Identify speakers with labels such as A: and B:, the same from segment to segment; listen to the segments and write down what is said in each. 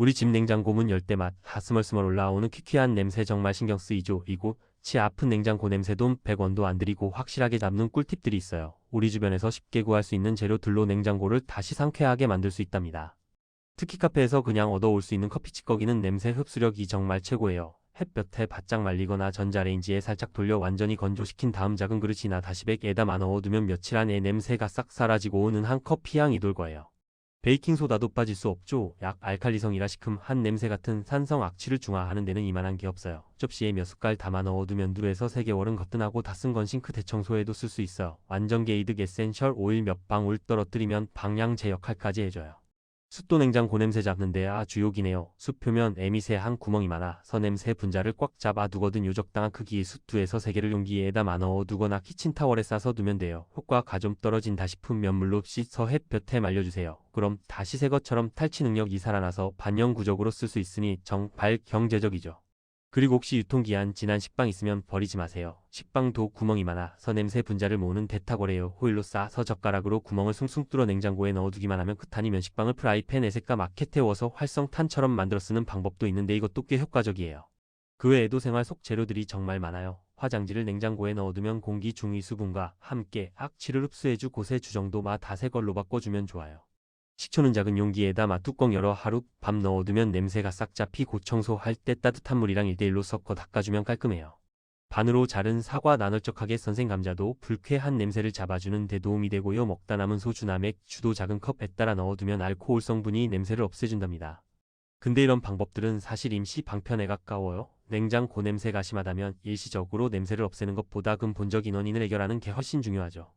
A: 우리 집 냉장고 문 열 때 맛, 하스멀스멀 올라오는 퀴퀴한 냄새 정말 신경 쓰이죠. 이고 치 아픈 냉장고 냄새도 100원도 안 들이고 확실하게 잡는 꿀팁들이 있어요. 우리 주변에서 쉽게 구할 수 있는 재료들로 냉장고를 다시 상쾌하게 만들 수 있답니다. 특히 카페에서 그냥 얻어올 수 있는 커피 찌꺼기는 냄새 흡수력이 정말 최고예요. 햇볕에 바짝 말리거나 전자레인지에 살짝 돌려 완전히 건조시킨 다음 작은 그릇이나 다시백에다 만 넣어두면 며칠 안에 냄새가 싹 사라지고 은은한 커피 향이 돌 거예요. 베이킹소다도 빠질 수 없죠. 약 알칼리성이라 시큼한 냄새 같은 산성 악취를 중화하는 데는 이만한 게 없어요. 접시에 몇 숟갈 담아 넣어두면 누에서 3개월은 거뜬하고 다 쓴 건 싱크 대청소에도 쓸 수 있어요. 완전 게이득 에센셜 오일 몇 방울 떨어뜨리면 방향제 역할까지 해줘요. 숯도 냉장 고 냄새 잡는데 아 주 욕이네요. 숯 표면 에미세한 구멍이 많아 서냄새 분자를 꽉 잡아 두거든 요적당한 크기의 숯 두에서 3개를 용기에다 넣어 두거나 키친타월에 싸서 두면 돼요. 효과가 좀 떨어진다 싶으면 면물로 씻어 햇볕에 말려주세요. 그럼 다시 새 것처럼 탈취 능력이 살아나서 반영구적으로 쓸 수 있으니 정말 경제적이죠. 그리고 혹시 유통기한 지난 식빵 있으면 버리지 마세요. 식빵도 구멍이 많아 서냄새 분자를 모으는 대타거래요. 호일로 싸서 젓가락으로 구멍을 숭숭 뚫어 냉장고에 넣어두기만 하면 끝 아니면 식빵을 프라이팬 에세카 마켓에 태워서 활성탄처럼 만들어 쓰는 방법도 있는데 이것도 꽤 효과적이에요. 그 외에도 생활 속 재료들이 정말 많아요. 화장지를 냉장고에 넣어두면 공기 중위 수분과 함께 악취를 흡수해주 곳의 주정도 마다새 걸로 바꿔주면 좋아요. 식초는 작은 용기에다 마 뚜껑 열어 하루 밤 넣어두면 냄새가 싹 잡히 고 청소할 때 따뜻한 물이랑 1대1로 섞어 닦아주면 깔끔해요. 반으로 자른 사과 나널쩍하게 선생 감자도 불쾌한 냄새를 잡아주는 데 도움이 되고요. 먹다 남은 소주나 맥주도 작은 컵에 따라 넣어두면 알코올 성분이 냄새를 없애준답니다. 근데 이런 방법들은 사실 임시 방편에 가까워요. 냉장고 냄새가 심하다면 일시적으로 냄새를 없애는 것보다 근본적 인원인을 해결하는 게 훨씬 중요하죠.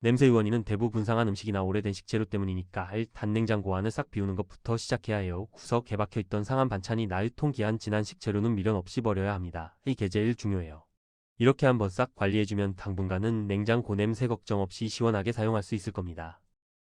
A: 냄새 의원인은 대부분 분상한 음식이나 오래된 식재료 때문이니까 일단 냉장 고 안을 싹 비우는 것부터 시작해야 해요. 구석에 박혀 있던 상한 반찬이 나 유통기한 지난 식재료는 미련 없이 버려야 합니다. 이게 제일 중요해요. 이렇게 한번 싹 관리해주면 당분간은 냉장 고 냄새 걱정 없이 시원하게 사용할 수 있을 겁니다.